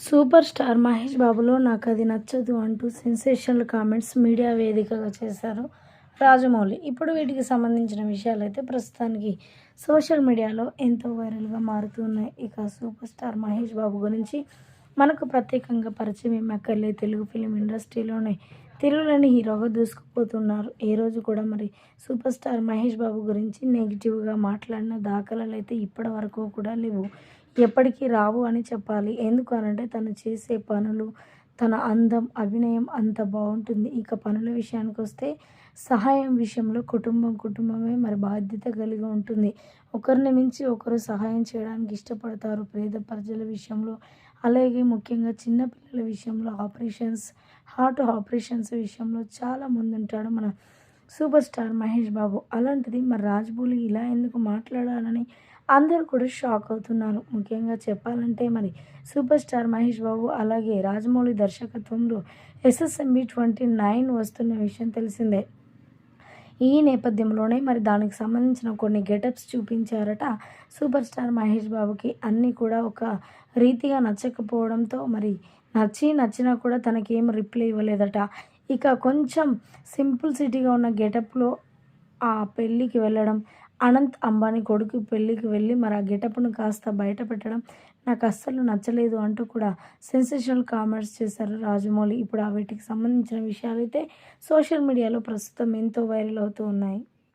Super star Mahesh బాబులో నాకు అది నచ్చదు అంటూ సెన్సేషనల్ కామెంట్స్ మీడియా వేదికగా చేశారు రాజమౌళి. ఇప్పుడు వీటికి సంబంధించిన విషయాలు అయితే ప్రస్తుతానికి సోషల్ మీడియాలో ఎంతో వైరల్గా మారుతున్నాయి ఇక సూపర్ స్టార్ మహేష్ బాబు గురించి మనకు ప్రత్యేకంగా పరిచయం ఏమక్కర్లేదు తెలుగు ఫిలిం ఇండస్ట్రీలోనే తెలుగులోని హీరోగా దూసుకుపోతున్నారు. ఏ రోజు కూడా మరి సూపర్ స్టార్ మహేష్ బాబు గురించి నెగిటివ్గా మాట్లాడిన దాఖలాలు అయితే ఇప్పటి వరకు కూడా లేవు. ఎప్పటికీ రావు అని చెప్పాలి. ఎందుకు అనంటే తను చేసే పనులు తన అందం అభినయం అంత బాగుంటుంది. ఇక పనుల విషయానికి వస్తే సహాయం విషయంలో కుటుంబం కుటుంబమే మరి బాధ్యత కలిగి ఉంటుంది. ఒకరిని మించి ఒకరు సహాయం చేయడానికి ఇష్టపడతారు. పేద ప్రజల విషయంలో అలాగే ముఖ్యంగా చిన్నపిల్లల విషయంలో ఆపరేషన్స్ హార్ట్ ఆపరేషన్స్ విషయంలో చాలా ముందుంటాడు మన సూపర్ స్టార్ మహేష్ బాబు. అలాంటిది మరి రాజ్మౌళి ఇలా ఎందుకు మాట్లాడాలని అందరూ కూడా షాక్ అవుతున్నారు. ముఖ్యంగా చెప్పాలంటే మరి సూపర్ స్టార్ మహేష్ బాబు అలాగే రాజమౌళి దర్శకత్వంలో ఎస్ఎస్ఎంబి ట్వంటీ నైన్ వస్తున్న విషయం తెలిసిందే. ఈ నేపథ్యంలోనే మరి దానికి సంబంధించిన కొన్ని గెటప్స్ చూపించారట. సూపర్ స్టార్ మహేష్ బాబుకి అన్నీ కూడా ఒక రీతిగా నచ్చకపోవడంతో మరి నచ్చి నచ్చినా కూడా తనకేం రిప్లై ఇవ్వలేదట. ఇక కొంచెం సింపుల్ సిటీగా ఉన్న గెటప్లో ఆ పెళ్ళికి వెళ్ళడం అనంత్ అంబానీ కొడుకు పెళ్ళికి వెళ్ళి మరి ఆ గెటప్ను కాస్త బయట పెట్టడం నాకు అస్సలు నచ్చలేదు అంటూ కూడా సెన్సేషనల్ కామెంట్స్ చేశారు రాజమౌళి. ఇప్పుడు ఆ వీటికి సంబంధించిన విషయాలు అయితే సోషల్ మీడియాలో ప్రస్తుతం ఎంతో వైరల్ అవుతూ ఉన్నాయి.